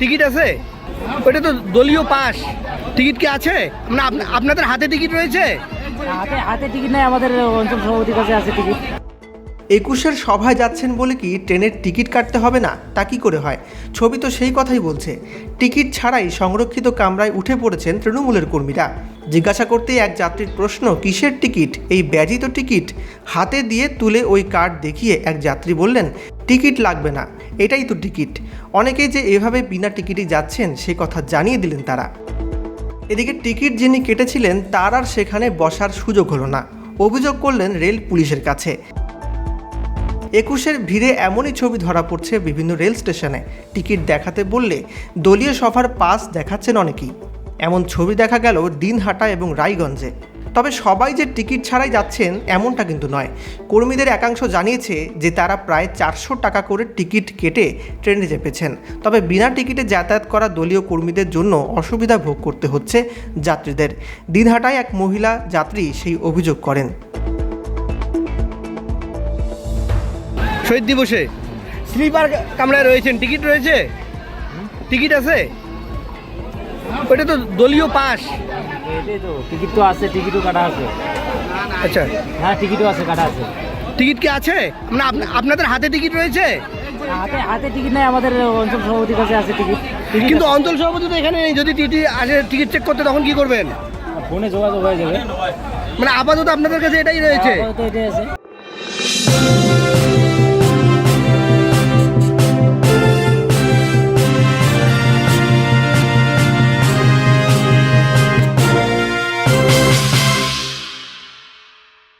Ticket আছে? ওটা তো দলীয় পাস। টিকিট কি আছে? মানে আপনাদের হাতে টিকিট রয়েছে? হাতে হাতে টিকিট নাই আমাদের অঞ্চল সভাপতির কাছে আছে টিকিট। একুশের সভায় যাচ্ছেন বলে কি ট্রেনের টিকিট কাটতে হবে না? তা কি করে হয়? ছবি তো সেই কথাই বলছে। টিকিট ছাড়াই সংরক্ষিত কামরায় উঠে পড়েছেন তৃণমূলের কর্মীরা। জিজ্ঞাসা করতেই এক যাত্রীর প্রশ্ন কিসের টিকিট? এই ব্যজিত টিকিট হাতে দিয়ে তুলে ওই কার্ড দেখিয়ে এক যাত্রী বললেন টিকিট লাগবে না, এটাই তো টিকিট। অনেকেই যে এভাবে বিনা টিকিটে যাচ্ছেন, সে কথা জানিয়ে দিলেন তারা। এদিকে টিকিট যিনি কেটেছিলেন, তার আর সেখানে বসার সুযোগ হলো না। অভিযোগ করলেন রেল পুলিশের কাছে। একুশের ভিড়ে এমনই ছবি ধরা পড়ছে বিভিন্ন রেল স্টেশনে। টিকিট দেখাতে বললে দলীয় সভার পাস দেখাচ্ছেন অনেকেই। এমন ছবি দেখা গেল দিনহাটা এবং রায়গঞ্জে। তবে সবাই যে টিকিট ছাড়াই যাচ্ছেন এমনটা কিন্তু নয়। কর্মীদের একাংশ জানিয়েছে যে তারা প্রায় চারশো টাকা করে টিকিট কেটে ট্রেনে চেপেছেন। তবে বিনা টিকিটে যাতায়াত করা দলীয় কর্মীদের জন্য অসুবিধা ভোগ করতে হচ্ছে যাত্রীদের। দিনহাটায় এক মহিলা যাত্রী সেই অভিযোগ করেন। শহীদ দিবসে স্লিপার কামরায় রয়েছেন। টিকিট রয়েছে? টিকিট আছে? ওটা তো দলীয় পাস। এটাই তো টিকিট তো আছে টিকিটও কাটা আছে। আচ্ছা। হ্যাঁ টিকিটও আছে কাটা আছে। টিকিট কি আছে? মানে আপনা- আপনাদের হাতে টিকিট রয়েছে? হাতে হাতে টিকিট নাই আমাদের অঞ্চল সভাপতির কাছে আছে টিকিট টিকিট কিন্তু অঞ্চল সভাপতি তো এখানে নেই। যদি টিটি আসে টিকিট চেক করতে তখন কি করবেন? ফোনে যোগাযোগ হয়ে যাবে। মানে আপাতত আপনাদের কাছে এটাই রয়েছে। আপাতত এটাই আছে।